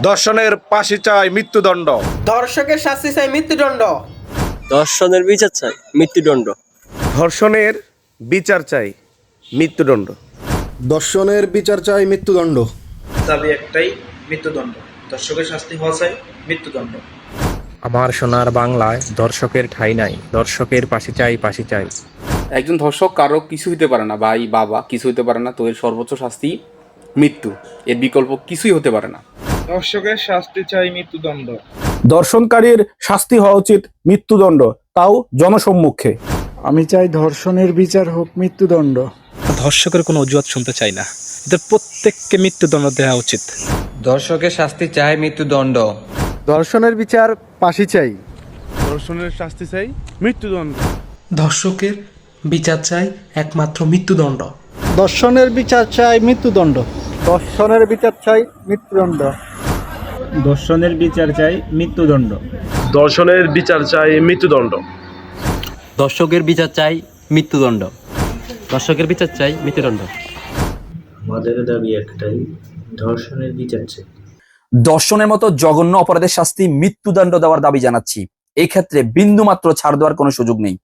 দর্শনের পাশে চাই মৃত্যুদণ্ড। দর্শকের শাস্তি চাই মৃত্যুদণ্ড। দর্শনের বিচার চাই মৃত্যুদণ্ড। ধর্ষণের বিচার চাই মৃত্যুদণ্ড। দর্শনের বিচার চাই মৃত্যুদণ্ড। দাবি একটাই মৃত্যুদণ্ড। দর্শকের শাস্তি হওয়া চাই মৃত্যুদণ্ড। আমার সোনার বাংলায় দর্শকের ঠাই নাই দর্শকের পাশে চাই পাশে চাই। একজন ধর্ষক কারও কিছু হতে পারে না ভাই বাবা কিছু হতে পারে না তো এর সর্বোচ্চ শাস্তি মৃত্যু। এর বিকল্প কিছুই হতে পারে না। দর্শকের শাস্তি চাই মৃত্যুদণ্ড। দর্শনকারীর শাস্তি হওয়া উচিত মৃত্যুদণ্ড তাও জনসম্মুখে। আমি চাই ধর্ষণের বিচার হোক মৃত্যুদণ্ড। ধর্ষকের কোনো অজুহাত শুনতে চাই না। এদের প্রত্যেককে মৃত্যুদণ্ড দেওয়া উচিত। দর্শকের শাস্তি চাই মৃত্যুদণ্ড। দর্শনের বিচার পাশি চাই। দর্শনের শাস্তি চাই মৃত্যুদণ্ড। ধর্ষকের বিচার চাই একমাত্র মৃত্যুদণ্ড। দর্শনের বিচার চাই মৃত্যুদণ্ড। দর্শনের বিচার চাই মৃত্যুদণ্ড। দর্শনের বিচার চাই মৃত্যুদণ্ড। দর্শনের বিচার চাই মৃত্যুদণ্ড। দর্শকের বিচার চাই মৃত্যুদণ্ড। দর্শকের বিচার চাই মৃত্যুদণ্ড। আমাদের দাবি একটাই ধর্ষণের বিচার চাই। দর্শনের মতো জঘন্য অপরাধের শাস্তি মৃত্যুদণ্ড দেওয়ার দাবি জানাচ্ছি। এই ক্ষেত্রে বিন্দুমাত্র ছাড় দেওয়ার কোনো সুযোগ নেই।